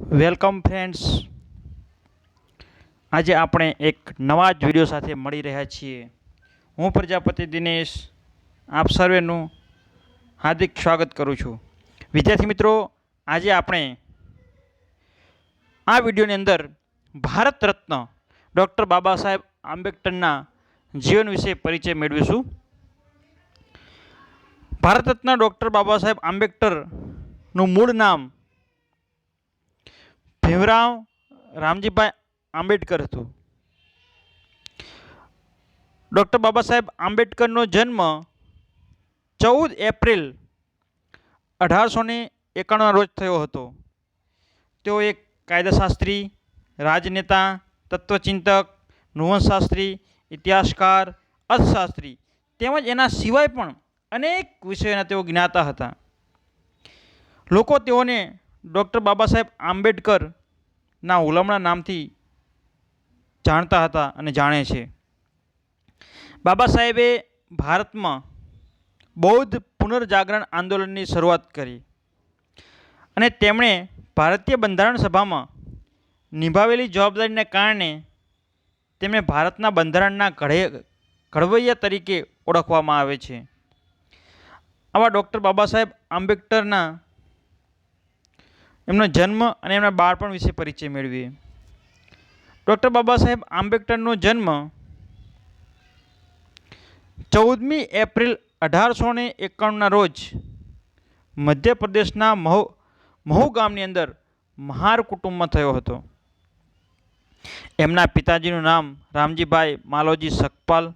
Welcome friends. આજે આપણે એક નવા જ વીડિયો સાથે મળી રહ્યા છીએ. હું પ્રજાપતિ દિનેશ, આપ સર્વેનું હાર્દિક સ્વાગત કરું છું. વિદ્યાર્થી મિત્રો, આજે આપણે આ વિડીયોની અંદર ભારત રત્ન ડૉક્ટર બાબા સાહેબ આંબેડકરના જીવન વિશે પરિચય મેળવીશું. ભારત રત્ન ડૉક્ટર બાબા સાહેબ આંબેડકરનું મૂળ નામ ભીમરાવ રામજીભાઈ આંબેડકર હતું. ડૉક્ટર બાબા સાહેબ આંબેડકરનો જન્મ ચૌદ એપ્રિલ અઢારસો ને એકાણુંના રોજ થયો હતો. તેઓ એક કાયદાશાસ્ત્રી, રાજનેતા, તત્વચિંતક, નુવંશશાસ્ત્રી, ઇતિહાસકાર, અર્થશાસ્ત્રી તેમજ એના સિવાય પણ અનેક વિષયોના તેઓ જ્ઞાતા હતા. લોકો તેઓને ડૉક્ટર બાબા સાહેબ આંબેડકરના હુલામણા નામથી જાણતા હતા અને જાણે છે. બાબા સાહેબે ભારતમાં બૌદ્ધ પુનર્જાગરણ આંદોલનની શરૂઆત કરી અને તેમણે ભારતીય બંધારણ સભામાં નિભાવેલી જવાબદારીને કારણે તેમને ભારતના બંધારણના ઘડે, ઘડવૈયા તરીકે ઓળખવામાં આવે છે. આવા ડૉક્ટર બાબા સાહેબ આંબેડકરના એમનો જન્મ અને એમના બાળપણ વિશે પરિચય મેળવીએ. ડૉક્ટર બાબા સાહેબ આંબેડકરનો જન્મ ચૌદમી એપ્રિલ અઢારસો ને એકાણુંના રોજ મધ્યપ્રદેશના મહુ મહુ ગામની અંદર મહાર કુટુંબમાં થયો હતો. એમના પિતાજીનું નામ રામજીભાઈ માલોજી સકપાલ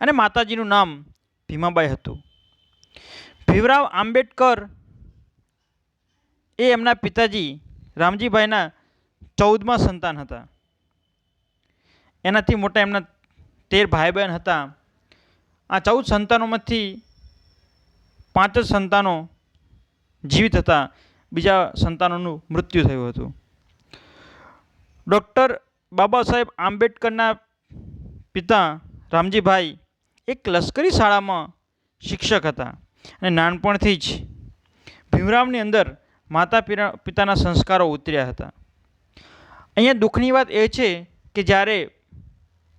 અને માતાજીનું નામ ભીમાબાઈ હતું. ભીમરાવ આંબેડકર એ એમના પિતાજી રામજીભાઈના ચૌદમા સંતાન હતા. એનાથી મોટા એમના તેર ભાઈ બહેન હતા. આ ચૌદ સંતાનોમાંથી પાંચ જ સંતાનો જીવિત હતા. બીજા સંતાનોનું મૃત્યુ થયું હતું. ડૉક્ટર બાબા સાહેબ આંબેડકરના પિતા રામજીભાઈ એક લશ્કરી શાળામાં શિક્ષક હતા અને નાનપણથી જ ભીમરામની અંદર માતા પિતા પિતાના સંસ્કારો ઉતર્યા હતા. અહીંયા દુઃખની વાત એ છે કે જ્યારે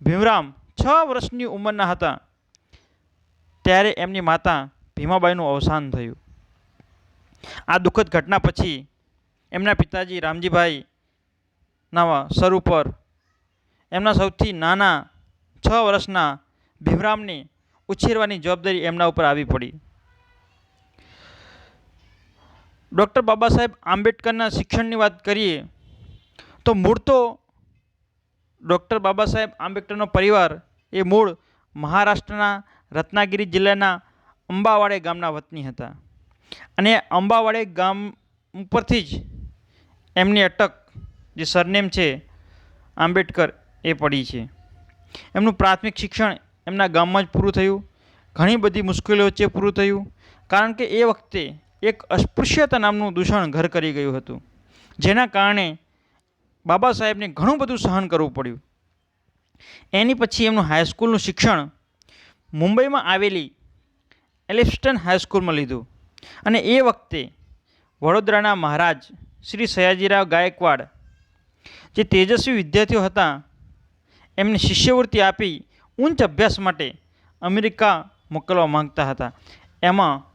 ભીમરામ છ વર્ષની ઉંમરના હતા, ત્યારે એમની માતા ભીમાબાઈનું અવસાન થયું. આ દુઃખદ ઘટના પછી એમના પિતાજી રામજીભાઈ ના સર ઉપર એમના સૌથી નાના છ વર્ષના ભીમરામને ઉછેરવાની જવાબદારી એમના ઉપર આવી પડી. ડૉક્ટર બાબા સાહેબ આંબેડકરના શિક્ષણની વાત કરીએ, તો મૂળ તો ડૉક્ટર બાબા સાહેબ આંબેડકરનો પરિવાર એ મૂળ મહારાષ્ટ્રના રત્નાગિરી જિલ્લાના અંબાવાડે ગામના વતની હતા. અને અંબાવાડે ગામ ઉપરથી જ એમની અટક જે સરનેમ છે આંબેડકર એ પડી છે. એમનું પ્રાથમિક શિક્ષણ એમના ગામમાં જ પૂરું થયું. ઘણી બધી મુશ્કેલીઓ વચ્ચે પૂરું થયું. કારણ કે એ વખતે એક અસ્પૃશ્યતા નામનું દૂષણ ઘર કરી ગયું હતું. જેના કારણે બાબા સાહેબને ઘણું બધું સહન કરવું પડ્યું. એની પછી એમનું હાઈસ્કૂલનું શિક્ષણ મુંબઈમાં આવેલી એલિફસ્ટન હાઈસ્કૂલમાં લીધું. અને એ વખતે વડોદરાના મહારાજ શ્રી સયાજીરાવ ગાયકવાડ, જે તેજસ્વી વિદ્યાર્થીઓ હતા, એમને શિષ્યવૃત્તિ આપી ઉચ્ચ અભ્યાસ માટે અમેરિકા મોકલવા માંગતા હતા. એમાં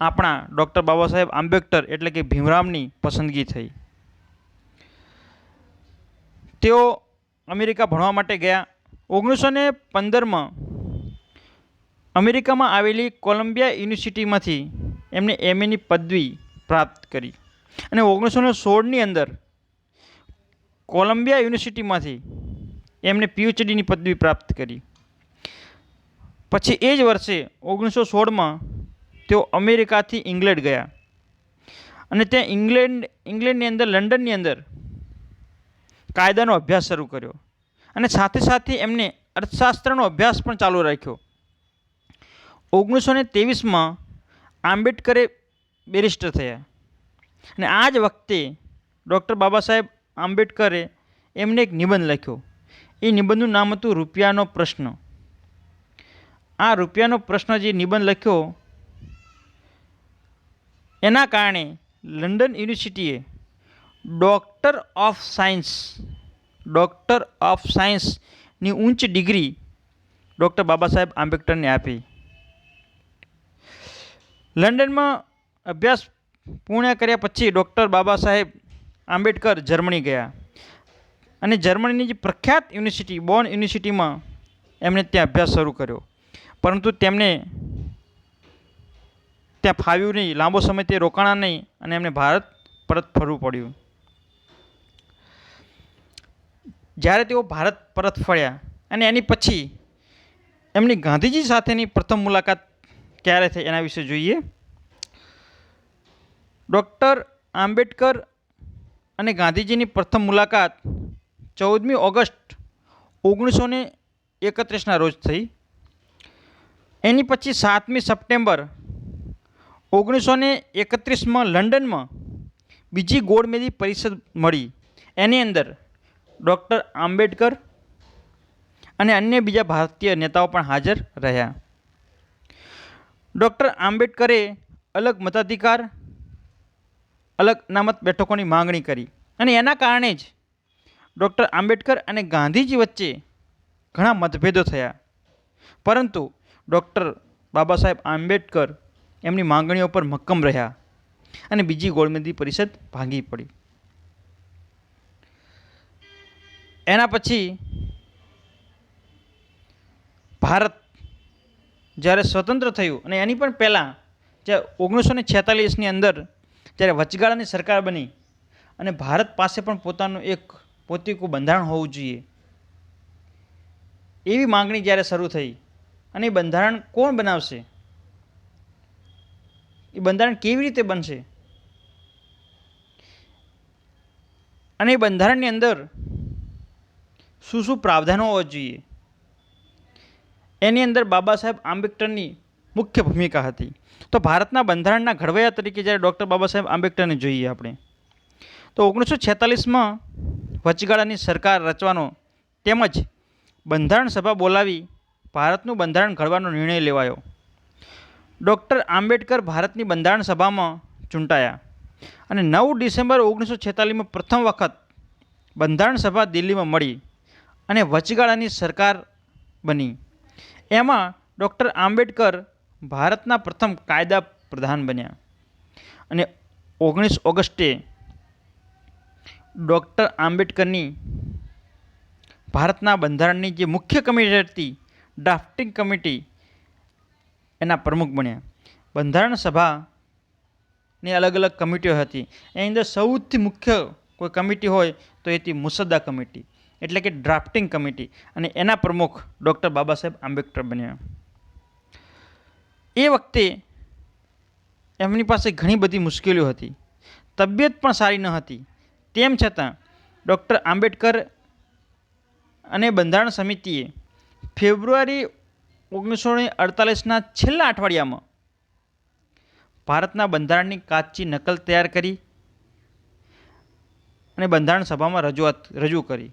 આપણા ડૉક્ટર બાબા સાહેબ આંબેડકર એટલે કે ભીમરામની પસંદગી થઈ. તેઓ અમેરિકા ભણવા માટે ગયા. ઓગણીસો ને પંદરમાં અમેરિકામાં આવેલી કોલંબિયા યુનિવર્સિટીમાંથી એમને એમએની પદવી પ્રાપ્ત કરી. અને ઓગણીસો ને સોળની અંદર કોલંબિયા યુનિવર્સિટીમાંથી એમને પીએચડીની પદવી પ્રાપ્ત કરી. પછી એ જ વર્ષે ઓગણીસો સોળમાં તેઓ અમેરિકાથી ઇંગ્લેન્ડ ગયા. અને ત્યાં ઇંગ્લેન્ડ, ઇંગ્લેન્ડની અંદર, લંડનની અંદર કાયદાનો અભ્યાસ શરૂ કર્યો. અને સાથે સાથે એમને અર્થશાસ્ત્રનો અભ્યાસ પણ ચાલુ રાખ્યો. ઓગણીસો ને ત્રેવીસમાં આંબેડકરે બેરિસ્ટર થયા. અને આ જ વખતે ડૉક્ટર બાબા સાહેબ આંબેડકરે એમને એક નિબંધ લખ્યો. એ નિબંધનું નામ હતું રૂપિયાનો પ્રશ્ન. આ રૂપિયાનો પ્રશ્ન જે નિબંધ લખ્યો એના કારણે લંડન યુનિવર્સિટીએ doctor of science, doctor of સાયન્સની ઉચ્ચ ડિગ્રી ડૉક્ટર બાબા સાહેબ આંબેડકરને આપી. લંડનમાં અભ્યાસ પૂર્ણ કર્યા પછી ડૉક્ટર બાબા સાહેબ આંબેડકર જર્મની ગયા. અને જર્મનીની જે પ્રખ્યાત યુનિવર્સિટી, બોર્ન યુનિવર્સિટીમાં એમણે ત્યાં અભ્યાસ શરૂ કર્યો. પરંતુ તેમને ત્યાં ફાવ્યું નહીં, લાંબો સમય તે રોકાણા નહીં અને એમને ભારત પરત ફરવું પડ્યું. જ્યારે તેઓ ભારત પરત ફર્યા અને એની પછી એમની ગાંધીજી સાથેની પ્રથમ મુલાકાત ક્યારે થઈ એના વિશે જોઈએ. ડૉક્ટર આંબેડકર અને ગાંધીજીની પ્રથમ મુલાકાત ચૌદમી ઓગસ્ટ ઓગણીસો ને એકત્રીસના રોજ થઈ. એની પછી સાતમી સપ્ટેમ્બર ઓગણીસો ને એકત્રીસમાં લંડનમાં બીજી ગોળમેજી પરિષદ મળી. એની અંદર ડૉક્ટર આંબેડકર અને અન્ય બીજા ભારતીય નેતાઓ પણ હાજર રહ્યા. ડૉક્ટર આંબેડકરે અલગ મતાધિકાર, અલગ અનામત બેઠકોની માંગણી કરી અને એના કારણે જ ડૉક્ટર આંબેડકર અને ગાંધીજી વચ્ચે ઘણા મતભેદો થયા. પરંતુ ડૉક્ટર બાબા સાહેબ આંબેડકર એમની માંગણીઓ પર મક્કમ રહ્યા અને બીજી ગોળમેજી પરિષદ ભાંગી પડી. એના પછી ભારત જ્યારે સ્વતંત્ર થયું અને એની પણ પહેલાં જે ઓગણીસો ને છેતાલીસની અંદર જ્યારે વચગાળાની સરકાર બની અને ભારત પાસે પણ પોતાનું એક પોતીકું બંધારણ હોવું જોઈએ, એવી માંગણી જ્યારે શરૂ થઈ અને એ બંધારણ કોણ બનાવશે? એ બંધારણ કેવી રીતે બનશે? અને એ બંધારણની અંદર શું શું પ્રાવધાનો હોવા જોઈએ? એની અંદર બાબા સાહેબ આંબેડકરની મુખ્ય ભૂમિકા હતી. તો ભારતના બંધારણના ઘડવૈયા તરીકે જ્યારે ડૉક્ટર બાબા સાહેબ આંબેડકરને જોઈએ આપણે, તો ઓગણીસો છેતાલીસમાં વચગાળાની સરકાર રચવાનો તેમજ બંધારણ સભા બોલાવી ભારતનું બંધારણ ઘડવાનો નિર્ણય લેવાયો. ડૉક્ટર આંબેડકર ભારતની બંધારણ સભામાં ચૂંટાયા. અને નવ ડિસેમ્બર ઓગણીસો છેતાલીસમાં પ્રથમ વખત બંધારણ સભા દિલ્હીમાં મળી અને વચગાળાની સરકાર બની. એમાં ડૉક્ટર આંબેડકર ભારતના પ્રથમ કાયદા પ્રધાન બન્યા. અને ઓગણીસ ઓગસ્ટે ડૉક્ટર આંબેડકરની ભારતના બંધારણની જે મુખ્ય કમિટી હતી, ડ્રાફ્ટિંગ કમિટી એના પ્રમુખ બન્યા. બંધારણ સભાની અલગ અલગ કમિટીઓ હતી. એની અંદર સૌથી મુખ્ય કોઈ કમિટી હોય તો એ હતી મુસદ્દા કમિટી, એટલે કે ડ્રાફ્ટિંગ કમિટી, અને એના પ્રમુખ ડૉક્ટર બાબા સાહેબ આંબેડકર બન્યા. એ વખતે એમની પાસે ઘણી બધી મુશ્કેલીઓ હતી. તબિયત પણ સારી ન હતી. તેમ છતાં ડૉક્ટર આંબેડકર અને બંધારણ સમિતિએ ફેબ્રુઆરી ઓગણીસો ને અડતાલીસના છેલ્લા અઠવાડિયામાં ભારતના બંધારણની કાચી નકલ તૈયાર કરી અને બંધારણ સભામાં રજૂઆત રજૂ કરી.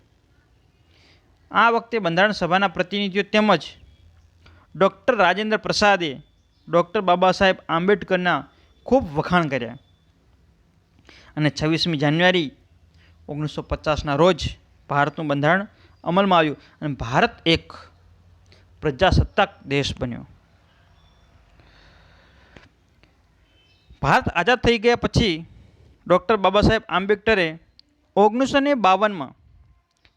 આ વખતે બંધારણ સભાના પ્રતિનિધિઓ તેમજ ડૉક્ટર રાજેન્દ્ર પ્રસાદે ડૉક્ટર બાબા સાહેબ આંબેડકરના ખૂબ વખાણ કર્યા અને છવ્વીસમી જાન્યુઆરી ઓગણીસો પચાસના રોજ ભારતનું બંધારણ અમલમાં આવ્યું અને ભારત એક પ્રજાસત્તાક દેશ બન્યો. ભારત આઝાદ થઈ ગયા પછી ડૉક્ટર બાબા સાહેબ આંબેડકરે ઓગણીસો ને બાવનમાં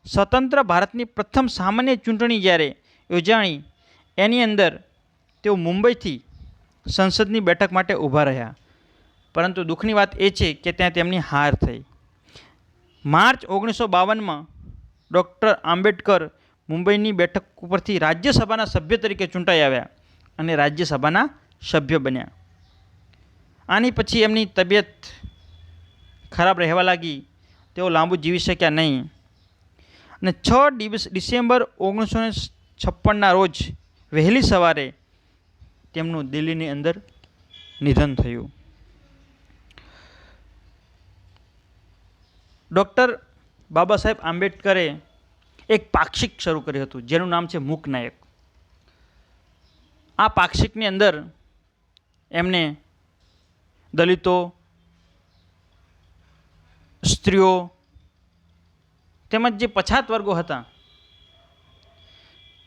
સ્વતંત્ર ભારતની પ્રથમ સામાન્ય ચૂંટણી જ્યારે યોજાણી, એની અંદર તેઓ મુંબઈથી સંસદની બેઠક માટે ઊભા રહ્યા. પરંતુ દુઃખની વાત એ છે કે ત્યાં તેમની હાર થઈ. માર્ચ ઓગણીસો બાવનમાં ડૉક્ટર આંબેડકર મુંબઈની બેઠક ઉપરથી રાજ્યસભાના સભ્ય તરીકે ચૂંટાઈ આવ્યા અને રાજ્યસભાના સભ્ય બન્યા. આની પછી એમની તબિયત ખરાબ રહેવા લાગી. તેઓ લાંબુ જીવી શક્યા નહીં. અને છ ડિસ ડિસેમ્બર ઓગણીસો ને છપ્પનના રોજ વહેલી સવારે તેમનું દિલ્હીની અંદર નિધન થયું. ડૉક્ટર બાબા સાહેબ આંબેડકરે એક પાક્ષિક શરૂ કર્યું હતું, જેનું નામ છે મૂક નાયક આ પાક્ષિકની અંદર એમને દલિતો, સ્ત્રીઓ તેમજ જે પછાત વર્ગો હતા,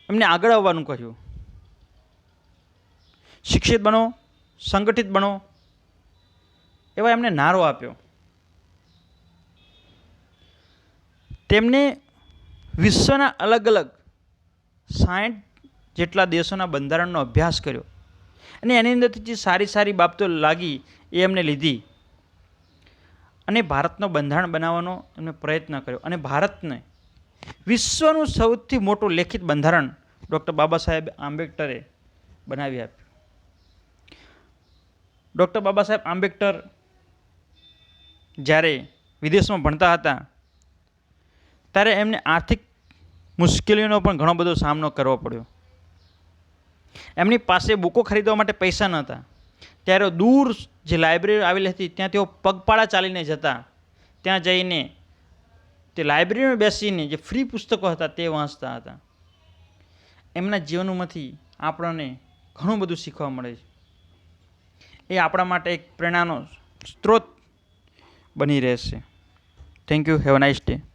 એમને આગળ આવવાનું કહ્યું. શિક્ષિત બનો, સંગઠિત બનો, એવા એમને નારો આપ્યો. તેમને વિશ્વના અલગ અલગ સાઠ જેટલા દેશોના બંધારણનો અભ્યાસ કર્યો. અને એની અંદરથી જે સારી સારી બાબતો લાગી એ એમને લીધી. અને ભારતનો બંધારણ બનાવવાનો એમને પ્રયત્ન કર્યો. અને ભારતને વિશ્વનું સૌથી મોટું લેખિત બંધારણ ડૉક્ટર બાબા સાહેબ આંબેડકરે બનાવી આપ્યું. ડૉક્ટર બાબા સાહેબ આંબેડકર જ્યારે વિદેશમાં ભણતા હતા ત્યારે એમને આર્થિક મુશ્કેલીઓનો પણ ઘણો બધો સામનો કરવો પડ્યો. એમની પાસે બુકો ખરીદવા માટે પૈસા નહોતા. ત્યારે દૂર જે લાઇબ્રેરી આવેલી હતી, ત્યાં તેઓ પગપાળા ચાલીને જતા. ત્યાં જઈને તે લાઇબ્રેરીમાં બેસીને જે ફ્રી પુસ્તકો હતા તે વાંચતા હતા. એમના જીવનમાંથી આપણને ઘણું બધું શીખવા મળે છે. એ આપણા માટે એક પ્રેરણાનો સ્ત્રોત બની રહેશે. Thank you have nice day